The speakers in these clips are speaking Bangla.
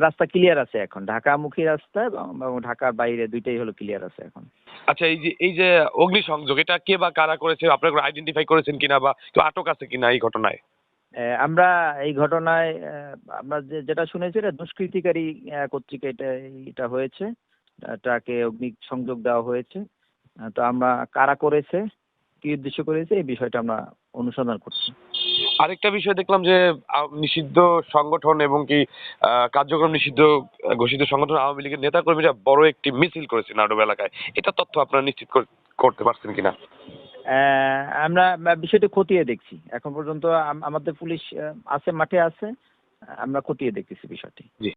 রাস্তা ক্লিয়ার আছে এখন। ঢাকামুখী রাস্তা এবং ঢাকার বাইরে দুইটাই হলো ক্লিয়ার আছে এখন। আচ্ছা এই যে এই যে অগ্নিসংযোগ এটা কে বা কারা করেছে? আপনারা আইডেন্টিফাই করেছেন কিনা বা কেউ আটক আছে কিনা এই ঘটনায়? আমরা এই ঘটনায় আমরা যে- যেটা শুনেছি এটা দুষ্কৃতিকারী কর্তৃক এটা এটা হয়েছে। ট্রাকে অগ্নি সংযোগ দেওয়া হয়েছে। তো আমরা কারা করেছে কি উদ্দেশ্য করেছে এই বিষয়টা আমরা অনুসন্ধান করছি। আরেকটা বিষয় দেখলাম যে নিষিদ্ধ সংগঠন এবং কি আহ, কার্যক্রম নিষিদ্ধ ঘোষিত সংগঠন আওয়ামী লীগের নেতাকর্মীরা বড় একটি মিছিল করেছে নাটক এলাকায়। এটা তথ্য আপনারা নিশ্চিত করতে পারছেন কিনা? আহ, আমরা বিষয়টি খতিয়ে দেখছি। এখন পর্যন্ত আমাদের পুলিশ আছে মাঠে আছে। আমরা খতিয়ে দেখতেছি বিষয়টি। জি।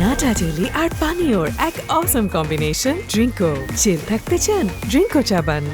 নাটা ডেলি আর পানীয়র এক অসম কম্বিনেশন ড্রিঙ্কো চিল থাকতে চান ড্রিঙ্কো চাবান।